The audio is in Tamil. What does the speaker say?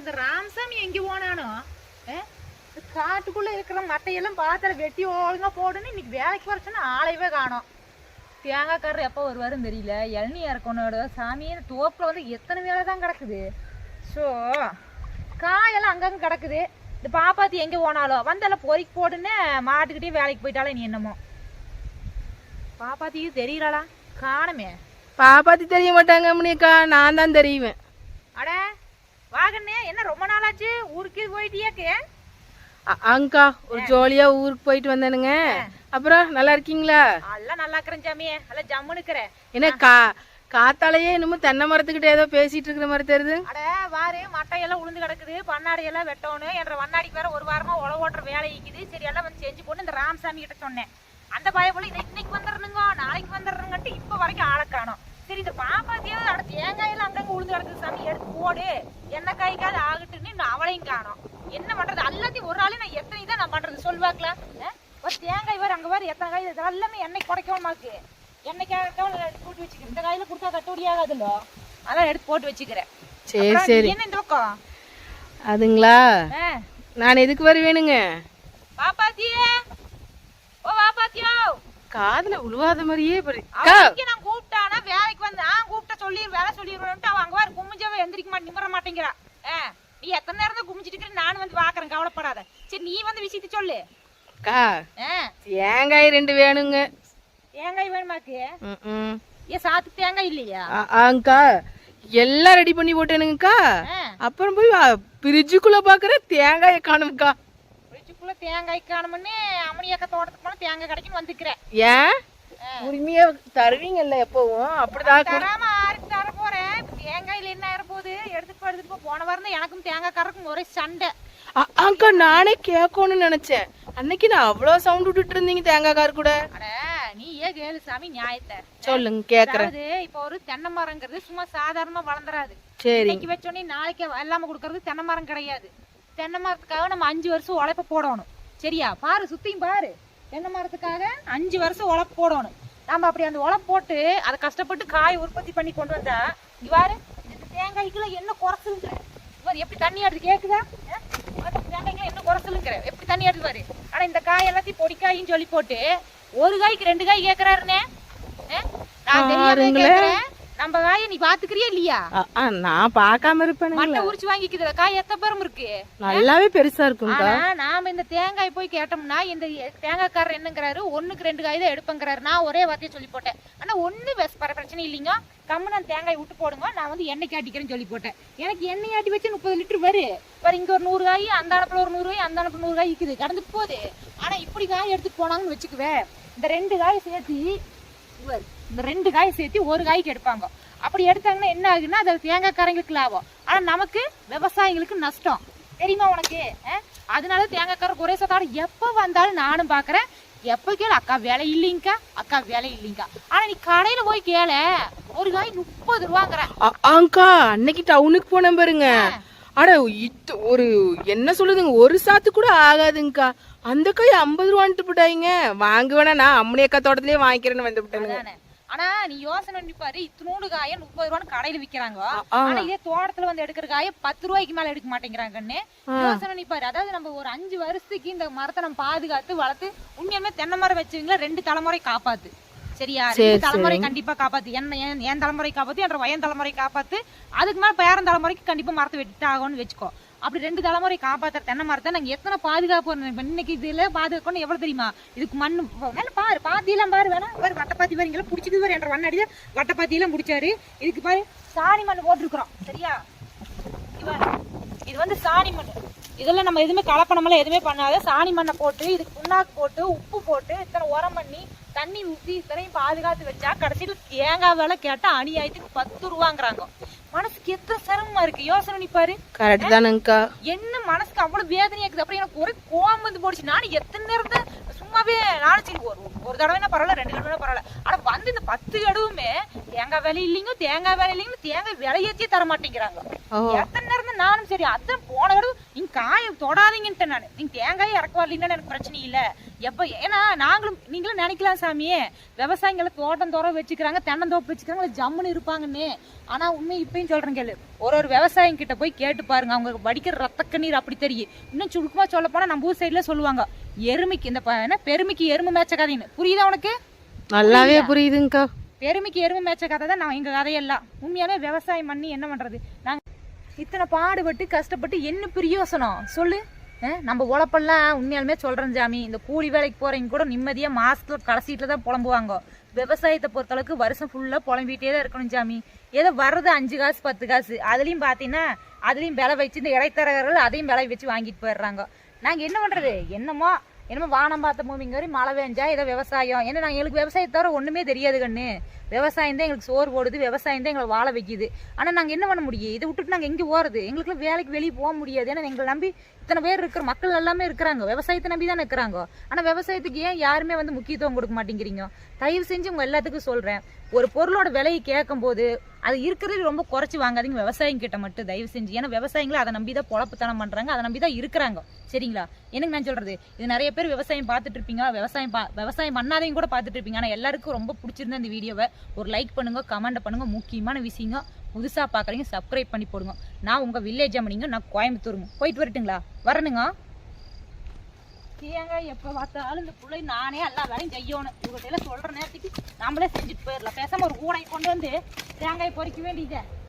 இந்த ராமசாமி எங்க போனானோ? காட்டுக்குள்ள இருக்கிற மட்டையெல்லாம் பாத்திர வெட்டி ஒழுங்கா போடுன்னு இன்னைக்கு வேலைக்கு வர சொன்னா ஆளையவே காணோம். தேங்காய்க்காரர் எப்போ வருவாருன்னு தெரியல. இளநீ இறக்கணோட சாமியே தோப்புல வந்து எத்தனை வேலை தான் கிடக்குது? ஸோ காயெல்லாம் அங்கங்க கிடக்குது. இந்த பாப்பாத்தி எங்க போனாலும் வந்தாலும் பொறிக்கு போடுன்னு மாட்டுக்கிட்டே வேலைக்கு போயிட்டாலே நீ என்னமோ. பாப்பாத்திக்கு தெரியலடா காணுமே. பாப்பாத்தி தெரிய மாட்டாங்க முனியக்கா நான் தான் தெரியுவேன். அட வாகண்ணே என்ன ரொம்ப நாளாச்சு? ஊருக்கு போயிட்டியாக்கே? அங்கா ஒரு ஜோலியா ஊருக்கு போயிட்டு வந்தேனுங்க. அப்புறம் நல்லா இருக்கீங்களா? எல்லாம் நல்லா இருக்கிறேன் சாமி. நல்லா ஜம்முன்னு இருக்கிறேன். என்ன கா காத்தாலேயே இன்னமும் தென்னை மரத்துக்கிட்ட ஏதோ பேசிட்டு இருக்கிற மாதிரி தெரியுது. அட வாரு மட்டையெல்லாம் உளுந்து கிடக்குது. பண்ணாடி எல்லாம் வெட்டணும் என்ற வண்ணாடிக்கு வேற ஒரு வாரமா உழவு ஓட்டுற வேலை இருக்குது சரி எல்லாம் வந்து செஞ்சு போட்டு இந்த ராமசாமி கிட்ட சொன்னேன். அந்த பய போல இதை இன்னைக்கு வந்துடுறனுங்க நாளைக்கு வந்துடுறனுங்கட்டு இப்ப வரைக்கும் ஆளை காணோம். சரி இந்த பாப்பாத்தியாவது அட தேங்காயெல்லாம் அங்கங்க உளுந்து கிடக்குது சாமி. எடுத்து போடு. என்ன காய்க்காது ஆகட்டுன்னு அவளையும் காணோம். என்ன பண்றது? எல்லாத்தையும் ஒரு ஆளு நான் எத்தனை தான் நான் பண்றது? சொல்வாக்கலாம் ஒரு தேங்காய் வேற அங்க வேற எத்தனை காய்? இது எல்லாமே எண்ணெய் குறைக்கணுமாக்கு எண்ணெய்க்காக எடுத்து போட்டு வச்சுக்கிறேன். இந்த காயில கொடுத்தா கட்டுப்படி ஆகாதுல்ல? அதான் எடுத்து போட்டு வச்சுக்கிறேன். சரி சரி. என்ன இந்த பக்கம்? அதுங்களா? நான் எதுக்கு வருவேனுங்க? பாப்பாத்தியே. ஓ பாப்பாத்தியோ. காதுல உழுவாத மாதிரியே பரி- அக்கா, அவனுக்கு நான் கூப்பிட்டானா வேலைக்கு வந்து ஆ கூப்பிட்ட சொல்லி வேலை சொல்லிடுவேன்ட்டு அவன் அங்க குமிஞ்சவ எந்திரிக்க மாட்டே நிம்மற மாட்டேங்கிறா. ஆ, நீ எத்தனை நேரம் தான் இருக்கிற? நானும் வந்து பாக்குறேன் கவலைப்படாத. சரி நீ வந்து விஷயத்த சொல்லு. அக்கா ஆ, தேங்காய் ரெண்டு வேணுங்க. தேங்காய் வேணுமாக்கு. ஏன் சாத்து தேங்காய் இல்லையா? ஆங்க்கா எல்லாம் ரெடி பண்ணி போட்டேனுங்கக்கா அப்புறம் போய் பிரிட்ஜுக்குள்ள பாக்குற தேங்காயை காணும்க்கா ஃப்ரிட்ஜுக்குள்ள தேங்காய் காணும்னு அம்மனியாக்க தோட்டத்துக்கு போனா தேங்காய் கிடைக்குன்னு வந்துக்கிறேன். ஏன்? உரிமையா தருவீங்கல்ல எப்பவும். அப்படிதான் தராம தேங்காயில என்ன ஆயிர போகுது? எடுத்துட்டு போ, எடுத்துட்டு போ. போன வாரம் எனக்கும் தேங்காய் கறக்கும் ஒரே சண்டை. அக்கா நானே கேட்கணும்னு நினைச்சேன். அன்னைக்கு நான் அவ்வளவு சவுண்ட் விட்டுட்டு இருந்தீங்க தேங்காய் கார் கூட. அட நீ ஏன் கேளு சாமி நியாயத்தை. சொல்லுங்க கேக்குறேன். அதாவது இப்ப ஒரு தென்னை மரங்கிறது சும்மா சாதாரணமா வளர்ந்துராது. சரி. இன்னைக்கு வச்சோடனே நாளைக்கு எல்லாம கொடுக்கறது தென்னை மரம் கிடையாது. தென்னை மரத்துக்காக நம்ம அஞ்சு வருஷம் உழைப்ப போடணும். சரியா? பாரு சுத்தியும் பாரு. தென்னை மரத்துக்காக அஞ்சு வருஷம் உழைப்பு போடணும். நம்ம அப்படி அந்த உழைப்பு போட்டு அதை கஷ்டப்பட்டு காய் உற்பத்தி பண்ணி கொண்டு வந்தா இங்க பாரு இந்த தேங்காய்க்குள்ள என்ன குறைச்சலுங்கிற இவர் எப்படி தண்ணி ஆடுது? இந்த தேங்காய்க்குள்ள என்ன குறைச்சலுங்கிற எப்படி தண்ணி ஆடுது பாரு ஆனா இந்த காய் எல்லாத்தையும் பொடிக்காயின்னு சொல்லி போட்டு ஒரு காய்க்கு ரெண்டு காய் கேக்குறாருனே அஹ்? நான் தெரியாம பாருங்களேன். நம்ம காயை நீ பாத்துக்கிறியா இல்லையா? நான் பார்க்காம இருப்பேனுங்களா. மட்டை உரிச்சு வாங்கிக்குதுல காய் எத்த பேரும் இருக்கு? நல்லாவே பெருசா இருக்கும்க்கா ஆனா நாம இந்த தேங்காய் போய் கேட்டோம்னா இந்த தேங்காய்க்காரர் என்னங்கிறாரு? ஒண்ணுக்கு ரெண்டு காய் தான் எடுப்பேங்கிறாரு. நான் ஒரே வார்த்தையை சொல்லி போட்டேன். ஆனா ஒண்ணு பிரச்சனை இல்லைங்க. கம்மு நான் தேங்காய் விட்டு போடுங்க. நான் வந்து எண்ணெய் ஆட்டிக்கிறேன்னு சொல்லி போட்டேன். எனக்கு எண்ணெய் ஆட்டி வச்சு முப்பது லிட்டர் வரு. பாரு இங்க ஒரு நூறு காய் அந்த அனுப்புல ஒரு நூறு காய் அந்த அனுப்புல நூறு காய் இருக்குது கடந்துட்டு போகுது. ஆனா இப்படி காய் எடுத்துட்டு போனாங்கன்னு வச்சுக்குவேன். இந்த ரெண்டு காய் சேர்த்து இந்த ரெண்டு காய் சேர்த்து ஒரு காய்க்கு எடுப்பாங்க. அப்படி எடுத்தாங்கன்னா என்ன ஆகுன்னா அது தேங்காய்க்காரங்களுக்கு லாபம். ஆனா நமக்கு விவசாயிங்களுக்கு நஷ்டம். தெரியுமா உனக்கு? அதனால தேங்காய்க்காரர் ஒரே சத்தாடு எப்ப வந்தாலும் நானும் பாக்குறேன். எப்ப கேளு அக்கா வேலை இல்லைங்கக்கா அக்கா வேலை இல்லைங்கக்கா ஆனா நீ கடையில போய் கேள ஒரு காய் முப்பது ரூபாங்கிற. அ- ஆங்க்கா அன்னைக்கு டவுனுக்கு போனேன் பாருங்க. அட இத்து ஒரு என்ன சொல்லுதுங்க? ஒரு சாத்து கூட ஆகாதுங்கக்கா அந்த காய் ஐம்பது ரூபான்ட்டு போட்டாங்க வாங்க வேணா நான் அம்மனி அக்கா தோட்டத்திலேயே வாங்கிக்கிறேன்னு வந்து விட்டேனுங்க. ஆனா நீ யோசனை பண்ணி பாரு இத்தினூண்டு காய முப்பது ரூபான்னு கடையில விக்கிறாங்க. ஆனா இதே தோட்டத்துல வந்து எடுக்கிற காய பத்து ரூபாய்க்கு மேல எடுக்க மாட்டேங்கிறாங்கன்னு யோசனை பண்ணி பாரு. அதாவது நம்ம ஒரு அஞ்சு வருஷத்துக்கு இந்த மரத்தை நம்ம பாதுகாத்து வளர்த்து உண்மையுமே தென்னை மரம் வச்சவங்கள ரெண்டு தலைமுறை காப்பாத்து. சரியா? ரெண்டு தலைமுறை கண்டிப்பா காப்பாத்து. என்ன என் என் தலைமுறை காப்பாத்து? என்ற வயன் தலைமுறை காப்பாத்து. அதுக்கு மேல பேரன் தலைமுறைக்கு கண்டிப்பா மரத்தை வெட்டி ஆகும்னு வச்சுக்கோ. அப்படி ரெண்டு தலைமுறை காப்பாத்துற தென்னை மரத்தை நாங்க எத்தனை பாதுகாப்பு இன்னைக்கு இதுல பாதுகாக்கணும் எவ்வளவு தெரியுமா? இதுக்கு மண்ணு வேணா பாரு பாத்தி எல்லாம் பாரு வேணா பாரு வட்டப்பாத்தி பாரு இங்கெல்லாம் பிடிச்சது பாரு என்ற வண்ணாடி வட்டப்பாத்தி எல்லாம் பிடிச்சாரு. இதுக்கு பாரு சாணி மண் போட்டிருக்கிறோம் சரியா? இது வந்து சாணி மண். இதெல்லாம் நம்ம எதுவுமே கலப்பணமெல்லாம் எதுவுமே பண்ணாத. சாணி மண்ணை போட்டு இதுக்கு புண்ணாக்கு போட்டு உப்பு போட்டு இத்தனை உரம் பண்ணி தண்ணி ஊற்றி இத்தனையும் பாதுகாத்து வச்சா கடைசியில் தேங்காய் வேலை கேட்டால் அநியாயத்துக்கு பத்து ரூபாங்கிறாங்க. மனசுக்கு எத்தனை சிரமமா இருக்கு? யோசனை பண்ணி பாரு. கரெக்ட் தானேங்கக்கா என்ன மனசுக்கு அவ்வளவு வேதனையா இருக்குது? அப்புறம் எனக்கு ஒரே கோவம் வந்து போடுச்சு நானும் எத்தனை நேரம் தான் சும்மாவே நானும் சரி ஒரு ஒரு தடவைனா பரவாயில்ல ரெண்டு தடவை பரவாயில்ல. ஆனா வந்து இந்த பத்து தடவுமே தேங்காய் விலை இல்லைங்க தேங்காய் விலை இல்லைங்க தேங்காய் விலையேற்றியே தர மாட்டேங்கிறாங்க எத்தனை நேரம் நானும் சரி அதான் போன தடவை நீங்க காய தொடாதீங்கன்ட்டு நான். நீங்க தேங்காய் இறக்க வரலீங்கன்னா எனக்கு பிரச்சனை இல்ல. எப்ப ஏன்னா நாங்களும் நீங்களும் நினைக்கலாம் சாமியே. விவசாயிகளை தோட்டம் தோற வச்சுக்கிறாங்க தென்னந்தோப்பு வச்சுக்கிறாங்க ஜம்முன்னு இருப்பாங்கன்னு. ஆனா உண்மை இப்பயும் சொல்றேன் கேளு. ஒரு ஒரு விவசாயம் கிட்ட போய் கேட்டு பாருங்க. அவங்க வடிக்கிற ரத்த கண்ணீர் அப்படி தெரியும் இன்னும் சுருக்கமா சொல்ல போனா நம்ம ஊர் சைடுல சொல்லுவாங்க. எருமைக்கு இந்த என்ன பெருமைக்கு எருமை மேய்ச்ச கதைன்னு புரியுதா உனக்கு? நல்லாவே புரியுதுங்கக்கா. பெருமைக்கு எருமை மேய்ச்ச கதை தான் நான் எங்க கதையெல்லாம். உண்மையாவே விவசாயம் பண்ணி என்ன பண்றது? நாங்க இத்தனை பாடுபட்டு கஷ்டப்பட்டு என்ன பிரியோசனம்? சொல்லு. நம்ம உழப்பெல்லாம் உண்மையாலுமே சொல்கிறேன் சாமி இந்த கூலி வேலைக்கு போகிறவங்க கூட நிம்மதியாக மாதத்தில் கடைசிட்டுல தான் புலம்புவாங்க. விவசாயத்தை பொறுத்தளவுக்கு வருஷம் ஃபுல்லாக புலம்பிட்டே தான் இருக்கணும் சாமி ஏதோ வர்றது அஞ்சு காசு பத்து காசு. அதுலேயும் பார்த்தீங்கன்னா அதுலேயும் விலை வச்சு இந்த இடைத்தரகர்கள் அதையும் விலை வச்சு வாங்கிட்டு போயிடுறாங்க. நாங்கள் என்ன பண்ணுறது என்னமோ என்னமோ வானம் பார்த்த பூமிங்க வரை மழை பெஞ்சா ஏதோ விவசாயம். ஏன்னா நாங்கள் எங்களுக்கு விவசாயத்தை தவிர ஒன்றுமே தெரியாது கண்ணு. விவசாயம் தான் எங்களுக்கு சோறு போடுது விவசாயம் தான் எங்களை வாழ வைக்குது. ஆனால் நாங்கள் என்ன பண்ண முடியும்? இதை விட்டுட்டு நாங்கள் எங்கே போகிறது எங்களுக்குலாம் வேலைக்கு வெளியே போக முடியாது. ஏன்னா எங்களை நம்பி இத்தனை பேர் இருக்கிற மக்கள் எல்லாமே இருக்கிறாங்க. விவசாயத்தை நம்பி தானே இருக்கிறாங்க. ஆனால் விவசாயத்துக்கு ஏன் யாருமே வந்து முக்கியத்துவம் கொடுக்க மாட்டேங்கிறீங்க? தயவு செஞ்சு உங்கள் எல்லாத்துக்கும் சொல்கிறேன் ஒரு பொருளோட விலையை கேட்கும்போது அது இருக்கிறது ரொம்ப குறைச்சி வாங்காதீங்க. விவசாயம் கிட்ட மட்டும் தயவு செஞ்சு. ஏன்னா விவசாயிகளை அதை நம்பி தான் பொழப்புத்தனம் பண்ணுறாங்க அதை நம்பி தான் இருக்கிறாங்க. சரிங்களா? எனக்கு நான் சொல்கிறது இது நிறைய பேர் விவசாயம் பார்த்துட்டு இருப்பீங்க விவசாயம் பா விவசாயம் பண்ணாதையும் கூட பார்த்துட்டு இருப்பீங்க. ஆனால் எல்லாருக்கும் ரொம்ப பிடிச்சிருந்த இந்த வீடியோவை ஒரு லைக் பண்ணுங்க கமெண்ட் பண்ணுங்க. முக்கியமான விஷயங்க. புதுசா பாக்குறீங்க சப்ஸ்கிரைப் பண்ணி போடுங்க. நான் உங்க வில்லேஜ் அம்மனிங்க நான் கோயம்புத்தூருங்க. போயிட்டு வரட்டுங்களா? வரணுங்க. தேங்காய் எப்ப பார்த்தாலும் இந்த பிள்ளை நானே எல்லா வேலையும் செய்யணும். உங்கள்கிட்ட எல்லாம் சொல்ற நேரத்துக்கு நம்மளே செஞ்சுட்டு போயிடலாம். பேசாம ஒரு கூடை கொண்டு வந்து தேங்காய் பொறிக்க வேண்டியதே.